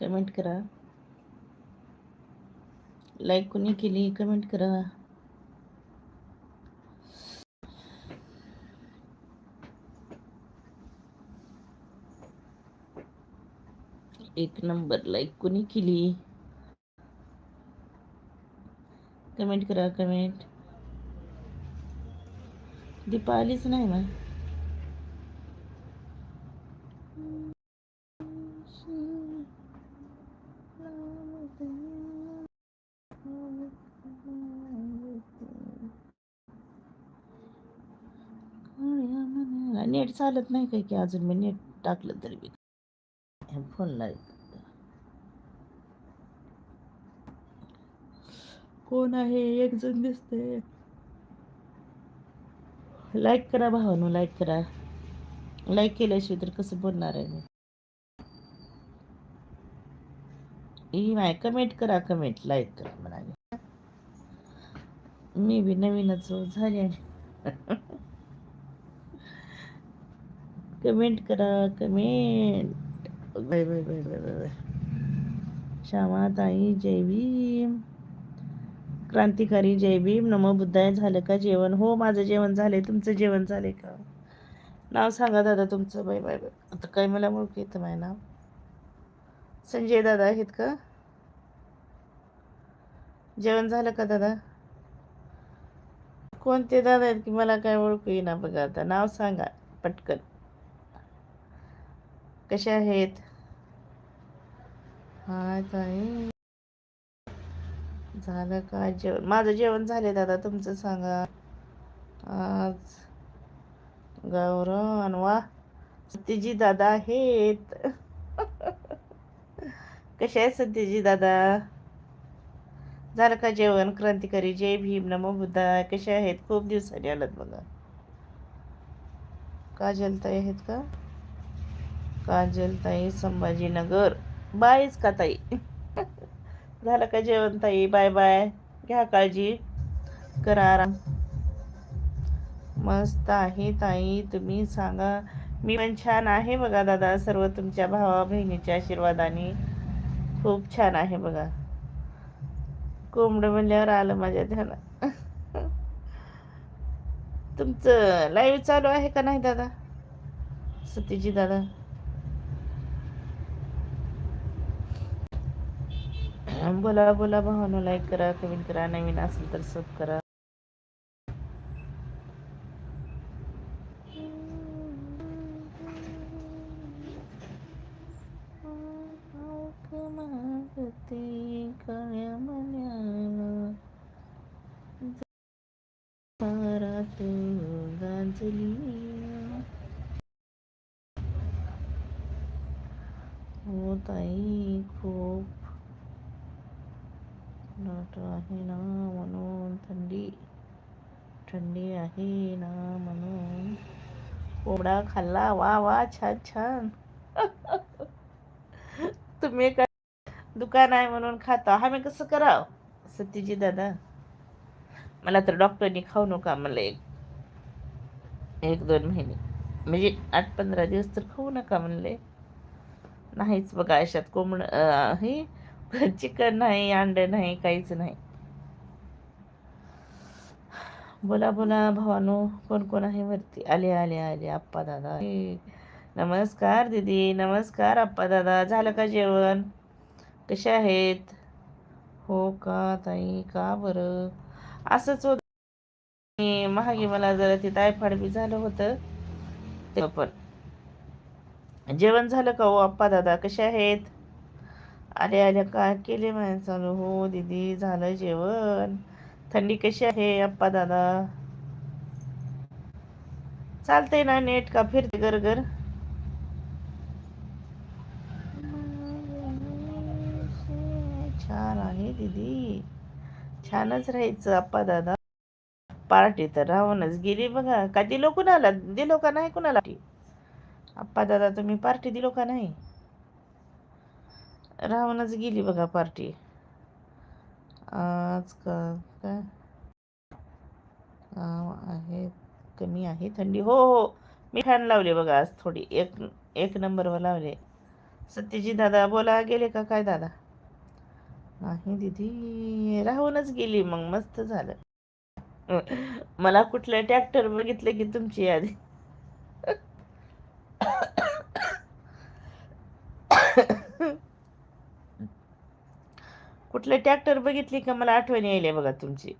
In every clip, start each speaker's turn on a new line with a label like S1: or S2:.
S1: Comment करा. Like कोणी केली कमेंट करा. एक नंबर लाईक कोणी केली? कमेंट करा कमेंट दीपा आलीच नाही ना चालत नाही काय की अजून मी नीट टाकलं तरी बी. फोन लाईक कोण आहे? एक जण दिसते लाईक करा भावानो लाईक करा. लाईक केल्याशिवाय तर कसं बोलणार आहे मी? ई माय कमेंट करा कमेंट लाईक करा म्हणाले. मी बी नवीनच हो, झाली झाले कमेंट करा comment. Bye bye bye bye bye bye. Shyama ताई जय भीम. क्रांतिकारी जय भीम. नमो बुद्धाय झालं का जेवण? हो माझं जेवण झालंय. तुमचं जेवण झालंय का? नाव सांगा दादा तुमचं. Bye bye bye. आता काय मला ओळख येतं माझं नाव संजय दादा आहेत का? जेवण झालं का दादा? कोणते दादा आहेत की मला काय ओळखू येईना बघा आता. नाव सांगा पटकन. कशा आहेत? हाय ताई. झालं का जेवण माझं जेवण झाले दादा तुमचं सांगा. आज गौरव वा सत्यजी दादा आहेत. कशा आहेत सत्यजी दादा? झालं का जेवण? क्रांतिकारी जय भीम नमो बुद्धा. कशा आहेत? खूप दिवसांनी आलात बघा. काजलताई आहेत का? काजलताई संभाजीनगर. बायच का ताई? झालं का जेवण ताई? Bye bye. घ्या काळजी. करा आराम. मस्त आहे ताई. तुम्ही सांगा. मी पण छान आहे बघा दादा. सर्व तुमच्या भावा बहिणीच्या आशीर्वादाने खूप छान आहे बघा. कोंबडं म्हणल्यावर आलं माझ्या ध्यानात. तुमचं लाईव्ह चालू आहे का नाही दादा? सतीजी दादा. बोला बोला भावानो लाईक करा कमेंट करा नवीन असेल तर सब करा. मागते काळ्या गाजली हो ताई खूप दाट आहे ना म्हणून थंडी. थंडी आहे ना म्हणून कोंबडा खाल्ला? वा वा छान छान. तुम्ही काय दुकान आहे म्हणून खाता. हा मी कसं कराव? सतीजी दादा मला तर डॉक्टरनी खाऊ नका म्हणलं. एक एक दोन महिने. म्हणजे आठ पंधरा दिवस तर खाऊ नका म्हणले. नाहीच बघा अशात कोंबड हे चिकन नाही अंड नाही काहीच नाही. बोला बोला भावानो कोण कोण आहे वरती? आले आले आले आप्पा दादा. हे, नमस्कार दीदी नमस्कार आप्पा दादा. झालं का जेवण? कसे आहेत? हो का ताई? का बरं? असंच होत. महागे मला जरा ते टायफॉइड बी झालं होतं. ते पण. जेवण झालं का हो आप्पा दादा? कसे आहेत? आले आल्या काय केले माझ्या चालू? हो दीदी झालं जेवण. थंडी कशी आहे अप्पा दादा? चालतंय ना नेट का? फिरते गरगर छान आहे दीदी. छानच राहायचं अप्पा दादा. पार्टी तर राहूनच गेली बघा. का दिलो कुणाला? दिलो का नाही कुणाला? अप्पा दादा तुम्ही पार्टी दिलो का नाही? राहूनच गेली बघा पार्टी आज का काय आहे कमी आहे थंडी हो हो. मी फॅन लावले बघा आज थोडी. एक एक नंबरवर लावले. सत्यजी दादा बोला गेले का? काय दादा? नाही दिदी राहूनच गेली. मग मस्त झालं. मला कुठलं ट्रॅक्टर बघितलं की तुमची यादी? कुठलं ट्रॅक्टर बघितली का मला आठवण यायली बघा तुमची.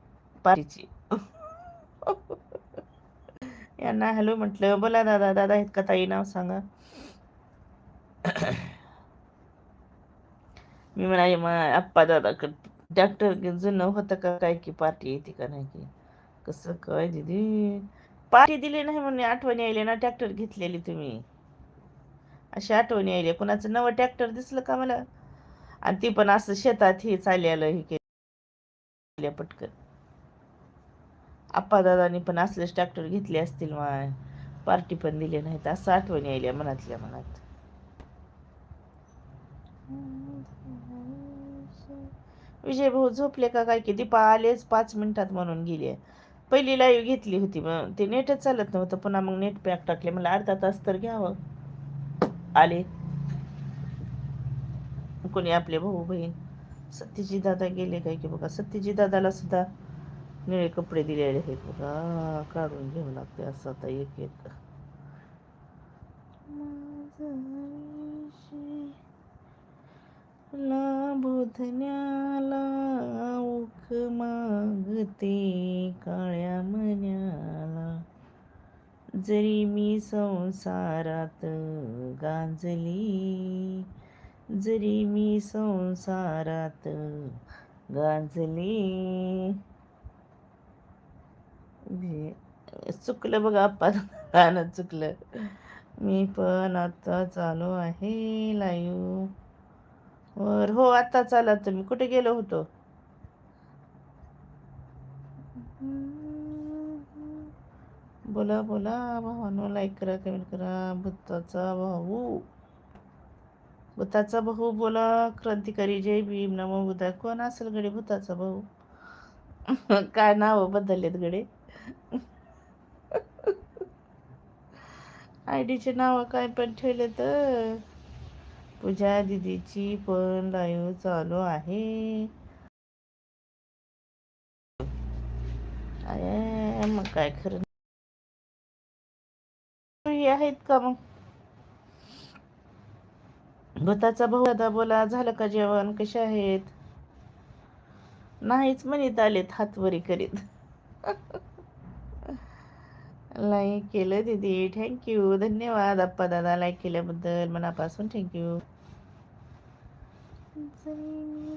S1: पाठीची. यांना हॅलो म्हटलं. बोला दादा दादा आहेत का ताई? नाव सांगा. मी म्हणाले मग आप्पा दादा ट्रॅक्टर जुनं होतं का? काय की पार्टी येते का नाही की? कसं काय दिदी? पार्टी दिली नाही म्हणून आठवण यायली ना ट्रॅक्टर घेतलेली तुम्ही. अशी आठवण यायली. कुणाचं नवं ट्रॅक्टर दिसलं का मला? आणि ती पण असं शेतात हे चाललेलं हे केलं. पटकन. आप्पादादानी पण असलेच ट्रॅक्टर घेतले असतील माय पार्टी पण दिली नाहीत असं आठवणी यायल्या मनातल्या मनात. विजय भाऊ झोपले का काय की दीपा आलेच पाच मिनिटात म्हणून गेली. पहिली लाईव्ह घेतली होती मग ते नेटच चालत नव्हतं पुन्हा मग नेट पॅक टाकले मला अर्धा तास तर घ्यावं. आले. कोणी आपले भाऊ बहीण सत्यजी दादा गेले काय की बघा सत्यजी दादाला सुद्धा निळे कपडे दिलेले आहेत बघा. काढून घ्यावं लागते असं आता एक एक. बुधण्याला उख मागते काळ्या मन्याला जरी मी संसारात गांजली जरी मी संसारात गाजले. चुकलं बघा आपण गाणं चुकलं. मी पण आता चालू आहे लाईव्ह वर. हो आता चाला तुम्ही. कुठे गेलो होतो? बोला बोला भावानो. लाईक करा कमेंट करा. भूताचा भाऊ. भूताचा भाऊ बोला क्रांतिकारी जय भीम नमो बुद्धा कोण असेल गडे भूताचा भाऊ? काय नाव बदललेत गडे? आय डीचे नाव काय पण ठेवले तर पूजा दिदीची पण लाईव्ह चालू आहे. मग काय खरं? आहेत का मग? भताचा भाऊ दादा बोला झालं का जेवण? कसे आहेत? नाहीच म्हणत आलेत हातवरी करीत. लाईक केलं दीदी थँक्यू धन्यवाद आप्पा दादा लाईक केल्याबद्दल मनापासून थँक्यू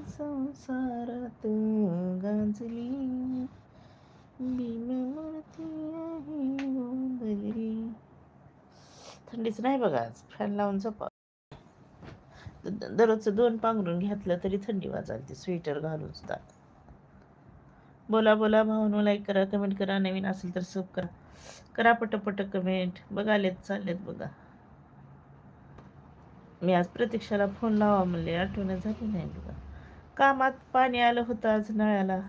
S1: संसारात गाजली थंडीच नाही बघा फॅन लावून झोपा. दररोजचं दोन पांघरून घेतलं तरी थंडी वाजालती स्वेटर घालून सुद्धा. बोला बोला भावनो लाईक करा कमेंट करा नवीन असेल तर सब करा. करा पटपट कमेंट बघालेत चाललेत बघा. मी आज प्रतीक्षाला फोन लावा म्हणले आठवण झाली नाही बघा. कामात पाणी आलं होतं आज नळ्याला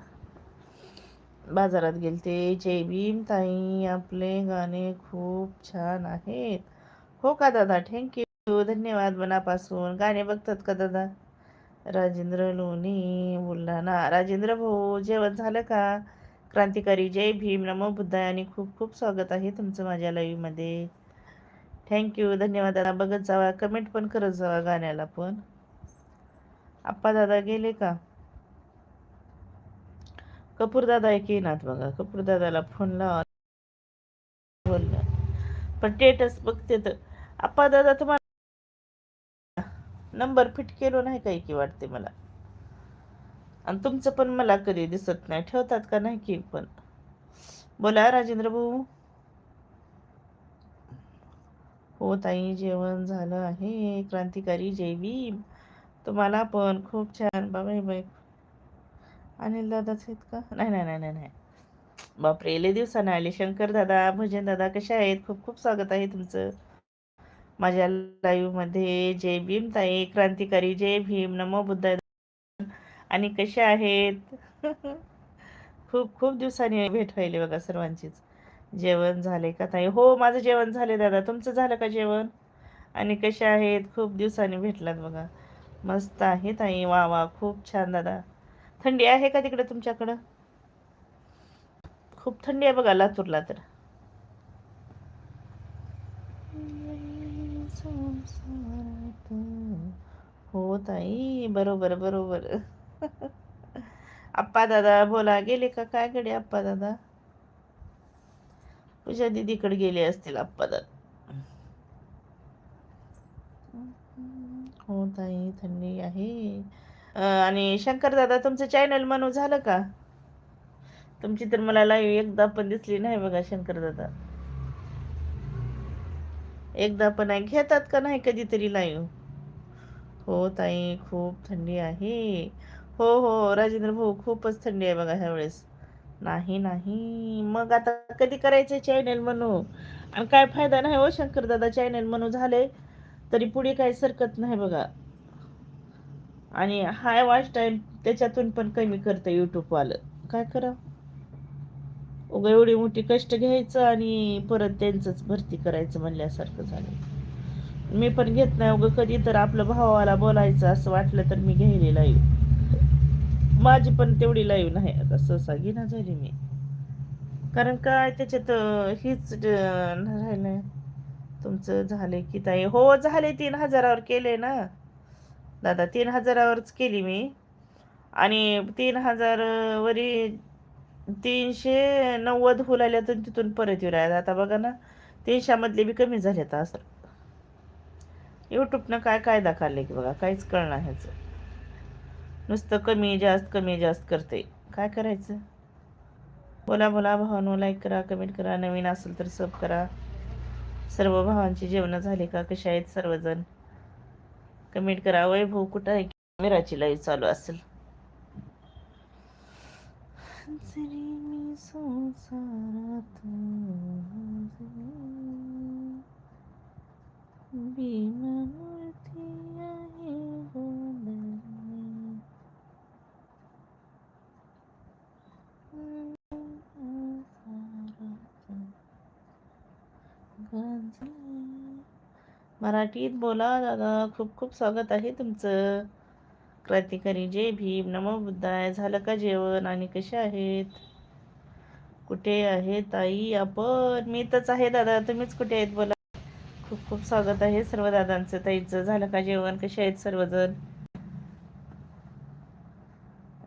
S1: बाजारात गेलते जय भीम ताई आपले गाणे खूप छान आहेत. हो का दादा? थँक्यू हो, धन्यवाद. मनापासून गाणे बघतात का दादा? राजेंद्र लोणी बुलढाणा राजेंद्र भाऊ जेवण झालं का? क्रांतिकारी जय भीम. नमो बुद्धाय आणि खूप खूप स्वागत आहे तुमचं माझ्या लाईव्हमध्ये थँक्यू धन्यवाद दादा. बघत जावा. कमेंट पण करत जावा गाण्याला पण. आप्पा दादा गेले का? कपूर दादा एक येणार बघा. कपूर दादाला फोन लावा. बोलला. पण टेटस बघते तर. आप्पा दादा तुम्हाला नंबर फिट केलो नाही काही की वाटते मला. आणि तुमचं पण मला कधी दिसत नाही ठेवतात का नाही की पण. बोला राजेंद्र भाऊ. हो ताई जेवण झालं आहे. क्रांतिकारी जय भीम. तुम्हाला पण खूप छान. बाबाई बाई. अनिल दादाच आहेत का? नाही नाही नाही नाही नाही. बापरे लय दिवसाने आले. शंकर दादा भजन दादा कशा आहेत? खूप खूप स्वागत आहे तुमचं. माझ्या लाईव्हमध्ये जय भीम. ताई क्रांतिकारी जय भीम. नमो बुद्ध आणि कसे आहेत? खूप खूप दिवसांनी भेट व्हायली बघा सर्वांचीच. जेवण झाले का ताई? हो माझं जेवण झाले दादा. तुमचं झालं का जेवण? आणि कसे आहेत? खूप दिवसांनी भेटलात बघा. मस्त आहे ताई. वा वा खूप छान दादा. थंडी आहे का तिकडे तुमच्याकडं? खूप थंडी आहे बघा लातूरला तर. हो ताई बरोबर बरोबर. आप्पा दादा बोला गेले का? काय कडे आप्पा दादा पूजा दीदीकडे गेले असतील आप्पा दादा हो ताई थंडी आहे. आणि शंकर दादा तुमचं चॅनल म्हणू झालं का? तुमची तर मला लाईव्ह एकदा पण दिसली नाही बघा शंकर दादा एकदा पण आहे घेतात का नाही कधीतरी लाईव्ह हो ताई खूप थंडी आहे. हो हो राजेंद्र भाऊ खूपच थंडी आहे बघा ह्यावेळेस. नाही नाही. मग आता कधी करायचं चॅनल म्हणू? आणि काय फायदा नाही हो शंकर दादा चॅनल म्हणू झाले तरी पुढे काही सरकत नाही बघा. आणि हाय वॉच टाईम त्याच्यातून पण कमी करतं यूट्यूबवालं काय करा उगा एवढी मोठी कष्ट घ्यायचं आणि परत त्यांचंच भरती करायचं म्हणल्यासारखं झालं. मी पण घेत नाही उगं कधी तर आपलं भावाला बोलायचं असं वाटलं तर मी घ्यायला लाईव्ह माझी पण तेवढी लाईव्ह नाही आता सहसा घेणं झाली मी. कारण काय त्याच्यात हीच राहिलं तुमचं झाले की ताई? हो झाले तीन हजारावर केले ना. दादा तीन हजारावरच केली मी. आणि तीन हजारवरी तीनशे नव्वद फुलाल्या तर तिथून परत येऊ राहिला आता बघा ना तीनशेमधले बी कमी झाले आता असं. यूट्यूबनं काय काय काढले की बघा काहीच कळणार ह्याचं नुसतं कमी जास्त कमी जास्त करते. काय करायचं? बोला बोला भावानो लाईक करा कमेंट करा. नवीन असेल तर सब करा. सर्व भावांची जेवणं झाली का? कशा आहेत सर्वजण? कमेंट करा. वैभव कुठं आहे? मिराची लाईव्ह चालू असेल. जरी मी संसारात बिनवती आहे मराठीत बोला दादा. खूप खूप स्वागत आहे तुमचं. क्रांतिकारी जय भीम. नमो बुद्धाय. झालं का जेवण? आणि कसे आहेत? कुठे आहे ताई? आपण. मी तरच आहे दादा. तुम्हीच कुठे आहेत? बोला. खूप खूप स्वागत आहे सर्व दादांचं. ताईचं. झालं का जेवण? कसे आहेत सर्वजण?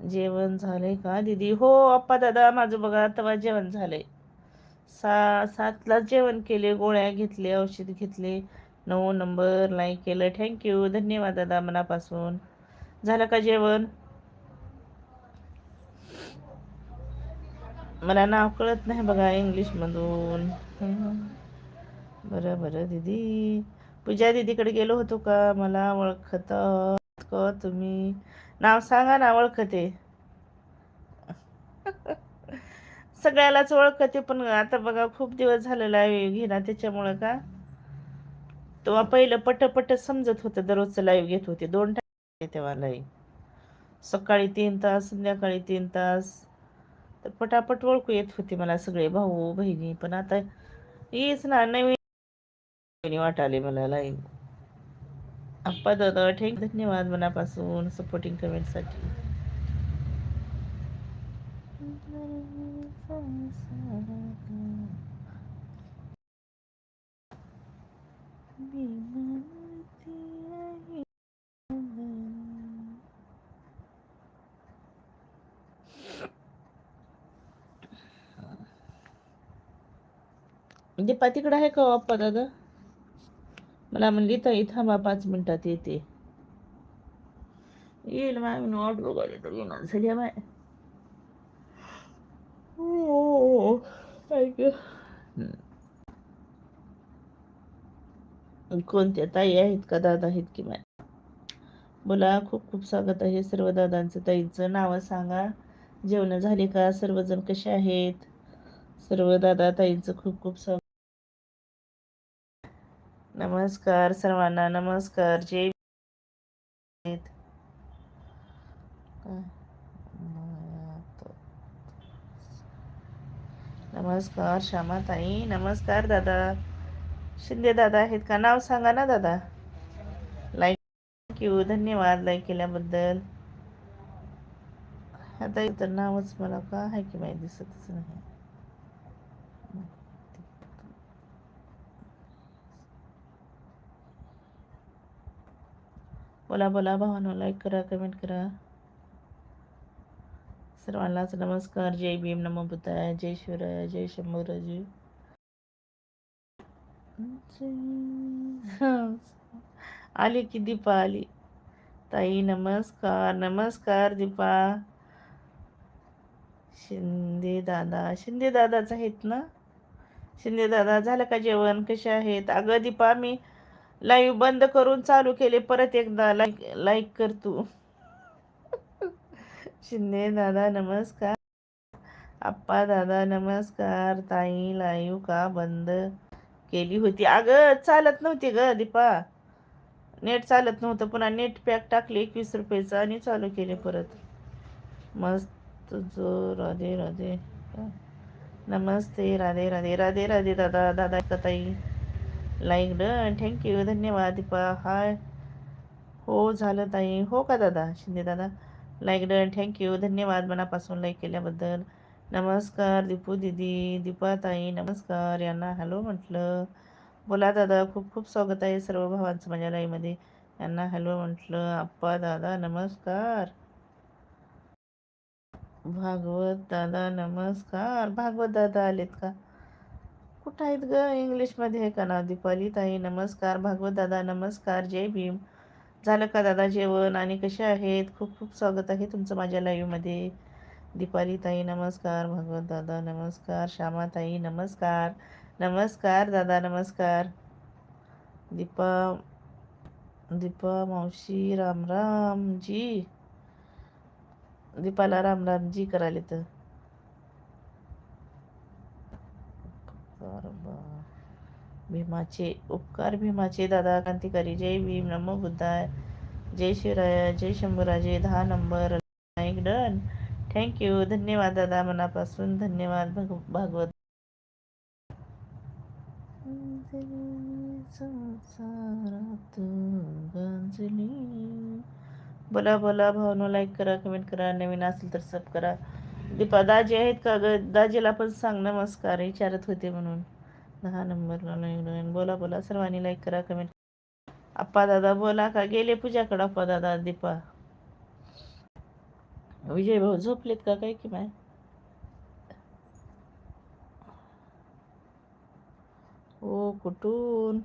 S1: जेवण झालंय का दीदी? हो अप्पा दादा माझं बघा तेव्हा जेवण झालंय. सा सातलाच जेवण केले गोळ्या घेतले औषध घेतले. नऊ नंबर लाईक केलं. थँक्यू धन्यवाद दादा मनापासून. झालं का जेवण? मला नाव कळत नाही बघा इंग्लिशमधून. बरं बरं दीदी. पूजा दीदीकडे गेलो होतो का? मला ओळखत क तुम्ही. नाव सांगा ना ओळखते. सगळ्यालाच ओळखते पण आता बघा खूप दिवस झालेला आहे घेणार त्याच्यामुळं का? तेव्हा पहिलं पटपट समजत होतं दररोजचं लाईव्ह घेत होते. दोन टाईम तेव्हा लाईव्ह सकाळी तीन तास संध्याकाळी तीन तास. तर पटापट ओळखू येत होते मला सगळे भाऊ बहिणी पण आता येच ना नवीन वाटाले मला लाईव्ह आप्पा दादा थँक धन्यवाद मनापासून सपोर्टिंग कमेंटसाठी दीपा तिकडं आहे का हो आप्पा दादा? मला म्हणली ताई थांबा पाच मिनिटात येते. येईल माय म्हणून ऑर्डर वगैरे तर येणार झाली माय. हो कोणत्या ताई आहेत का दादा आहेत की माय? बोला खूप खूप स्वागत आहे सर्व दादांचं ताईंचं. नावं सांगा. जेवण झाली का? सर्वजण कसे आहेत? सर्व दादा ताईंचं खूप खूप स्वागत. नमस्कार सर्वांना नमस्कार. जय नमस्कार श्यामाताई नमस्कार दादा. शिंदे दादा आहेत का? नाव सांगा ना दादा. लाईक थँक्यू धन्यवाद लाईक केल्याबद्दल. आता इतर नावच मला का आहे की माहिती दिसतच नाही. बोला बोला भावानो लाईक करा कमेंट करा सर्वांनाच नमस्कार जय भीम नमो बुद्धाय जय शिवराय जय शंभूराजी आली की दीपा आली ताई नमस्कार नमस्कार दीपा शिंदे दादा शिंदे दादाच आहेत ना? शिंदे दादा झालं का जेवण? कसे आहेत? अगं दीपा मी लाईव्ह बंद करून चालू केले परत एकदा लाईक लाईक कर तू. शिंदे दादा नमस्कार. आप्पा दादा नमस्कार. ताई लाईव्ह का बंद केली होती? अगं चालत नव्हती ग दीपा. नेट चालत नव्हतं पुन्हा नेट पॅक टाकले एकवीस रुपयाचं आणि चालू केले परत. मस्त जो राधे राधे. नमस्ते राधे राधे राधे राधे दादा दादा का ताई. लाईक डन थँक्यू धन्यवाद दीपा. हाय. हो झालं ताई. हो का दादा? शिंदे दादा. लाईक डन थँक्यू धन्यवाद मनापासून लाईक केल्याबद्दल. नमस्कार दीपू दिदी दीपा ताई नमस्कार यांना हॅलो म्हटलं. बोला दादा खूप खूप स्वागत आहे सर्व भावांचं माझ्या लाईमध्ये यांना हॅलो म्हटलं. आप्पा दादा नमस्कार. भागवत दादा नमस्कार. भागवत दादा आलेत का? कुठं आहेत ग? इंग्लिशमध्ये आहे का नाव दीपाली ताई नमस्कार. भागवत दादा नमस्कार. जय भीम. झालं का दादा जेवण? आणि कसे आहेत? खूप खूप स्वागत आहे तुमचं माझ्या लाईव्हमध्ये दीपाली ताई नमस्कार. भागवत दादा नमस्कार. श्यामाताई नमस्कार. नमस्कार दादा नमस्कार. दीपा दीपा मावशी राम राम जी. दीपाला राम राम जी करायला तर भीमाचे उपकार भीमाचे दादा क्रांतिकारी. जय भीम नमो बुद्धाय. जय शिवराय जय शंभूराजे. दहा नंबर. नाईक डन. थँक्यू धन्यवाद दादा मनापासून. धन्यवाद भग भागवत. संसारात बोला बोला. भावनो लाईक करा कमेंट करा. नवीन असेल तर सब करा. दीपा दाजी आहेत का ग? दाजीला पण सांग नमस्कार विचारत होते म्हणून. दहा नंबरला बोला बोला. सर्वांनी लाईक करा कमेंट आप्पा दादा बोला का? गेले पूजाकडे आप्पा दादा दीपा. विजय भाऊ झोपलेत का? काय की माय हो कुठून?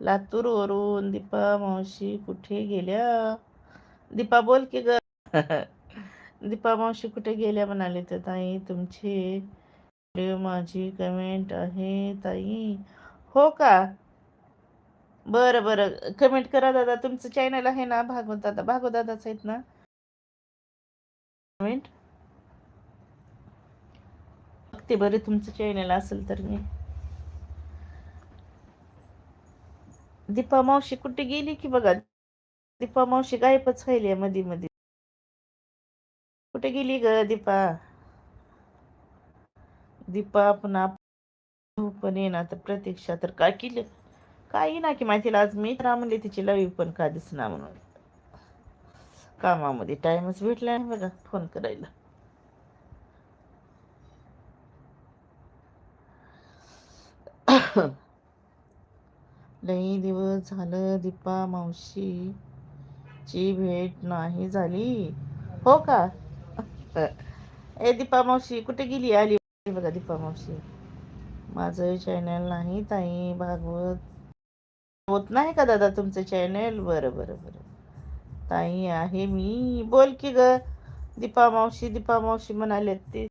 S1: लातूरवरून. दीपा मावशी कुठे गेल्या? दीपा बोल की ग. दीपा मावशी कुठे गेल्या म्हणाले तर ताई तुमचे माझी कमेंट आहे ताई. हो का? बरं बरं. कमेंट करा दादा. तुमचं चॅनल आहे ना भागवत दादा. भागवत दादाच आहेत ना? कमेंट ते बरे तुमचं चॅनल असेल तर मी. दीपा मावशी कुठे गेली की बघा? दीपा मावशी गायबच व्हायली मध्ये मध्ये कुठे गेली ग दीपा? दीपा पुन्हा पण येणार तर प्रतीक्षा तर काय केलं? काही ना की माहिती आज मी तर म्हणले तिची लवी पण का दिसना म्हणून. कामामध्ये टाइमच भेटला नाही बघा फोन करायला. लई दिवस झालं दीपा मावशी ची भेट नाही झाली. हो का? ए दीपा मावशी कुठे गेली आली? बघा दीपा मावशी. माझं चॅनल नाही ताई भागवत. होत नाही का दादा तुमचं चॅनल बरं बरं बरं. ताई आहे मी. बोल की ग. दीपा मावशी दीपा मावशी म्हणाले ते.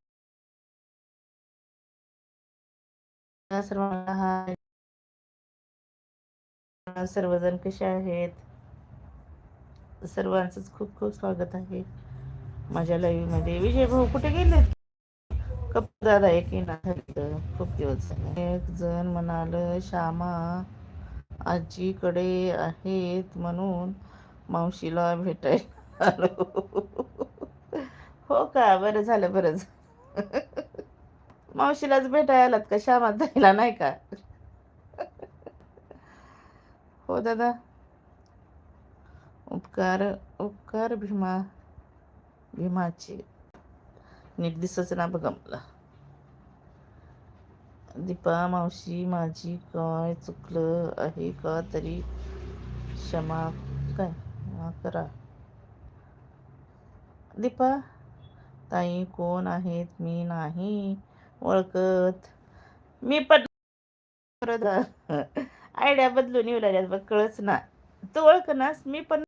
S1: सर्वजण कसे आहेत? सर्वांचंच खूप खूप स्वागत आहे. माझ्या लाईव्हमध्ये विजय भाऊ कुठे गेलेत कप दादा एक खूप दिवस झाले. एक जण म्हणाल श्यामा आजीकडे आहेत म्हणून मावशीला भेटायला हो का? बरं झालं बरं झालं. मावशीलाच भेटायला आलात का? श्यामा ताईला नाही का? हो दादा. उपकार उपकार भीमा. भीमाची नीट दिसच ना बघा मला. दीपा मावशी माझी काय चुकलं आहे का तरी क्षमा काय? क्षमा करा. दीपा ताई कोण आहेत? मी नाही ओळखत. मी पण आयडिया बदलून येऊ लागल्यात बघ कळच ना तू ओळख नास मी पण